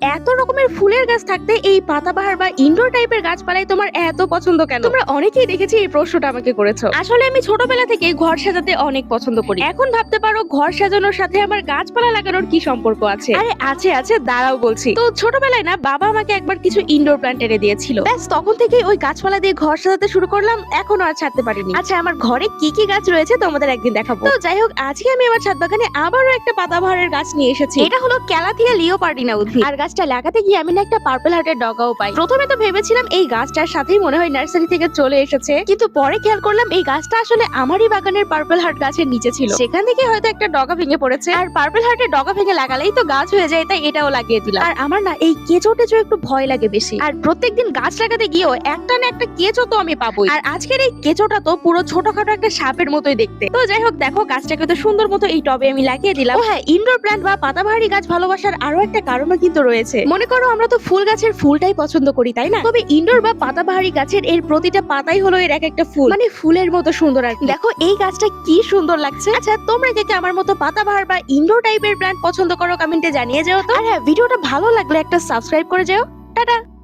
এত রকমের ফুলের গাছ থাকতে এই পাতাবাহার বা ইনডোর টাইপের গাছপালাই তোমার এত পছন্দ কেন? তোমরা অনেকেই দেখেছি এই প্রশ্নটা আমাকে করেছ। আসলে আমি ছোটবেলা থেকে ঘর সাজাতে অনেক পছন্দ করি। এখন ভাবতে পারো ঘর সাজানোর সাথে আমার গাছপালা লাগানোর কি সম্পর্ক আছে? আরে আছে আছে দাঁড়াও বলছি। তো ছোটবেলায় না বাবা আমাকে একবার কিছু ইনডোর প্ল্যান্ট এনে দিয়েছিল। ব্যাস তখন থেকেই ওই গাছপালা দিয়ে ঘর সাজাতে শুরু করলাম এখনও আর ছাড়তে পারিনি। আচ্ছা আমার ঘরে কি কি গাছ রয়েছে তোমাদের একদিন দেখাবো। তো যাই হোক আজকে আমি আমার ছাদ বাগানে আবারও একটা পাতাবাহারের গাছ নিয়ে এসেছি। এটা হলো ক্যালাথিয়া লিওপার্ডিনা উদ্ভিদ। আর গাছটা লাগাতে গিয়ে আমি না একটা পার্পল হার্টের ডগাও পাই। প্রথমে তো ভেবেছিলাম এই গাছটার সাথেই মনে হয় নার্সারি থেকে চলে এসেছে। কিন্তু পরে খেয়াল করলাম এই গাছটা আসলে আমারই বাগানের পার্পল হার্ট গাছের নিচে ছিল। সেখান থেকে হয়তো একটা ডগা ভেঙে পড়েছে। আর পার্পল হার্টের ডগা ভেঙে লাগালেই তো গাছ হয়ে যায়, তাই এটাও লাগিয়ে দিলাম। আর আমার না এই কেঁচো টেচো একটু ভয় লাগে বেশি। আর প্রত্যেকদিন গাছ লাগাতে গিয়েও একটা না একটা কেঁচো তো আমি পাবোই। আর আজকের এই কেঁচোটা তো পুরো ছোটখাটো একটা সাপের মতোই দেখতে। তো যাই হোক, দেখো গাছটাকে তো সুন্দর মতো এই টবে আমি লাগিয়ে দিলাম। হ্যাঁ ইনডোর প্ল্যান্ট বা পাতাবাহারি গাছ ভালোবাসার আরও একটা কারণও কিন্তু রয়েছে মনে করো আমরা তো ফুল গাছের ফুলটাই পছন্দ করি, তাই না? তবে ইনডোর বা পাতাবাহারি গাছের এর প্রতিটা পাতাই হলো এর এক একটা ফুল। মানে ফুলের মতো সুন্দর আর দেখো, এই গাছটা কি সুন্দর লাগছে। আচ্ছা তোমরা কে আমার মতো পাতাবাহার বা ইনডোর টাইপের প্ল্যান্ট পছন্দ করো কমেন্টে জানিয়ে যাও তো। আর হ্যাঁ ভিডিওটা ভালো লাগলে একটা সাবস্ক্রাইব করে যাও। টাটা!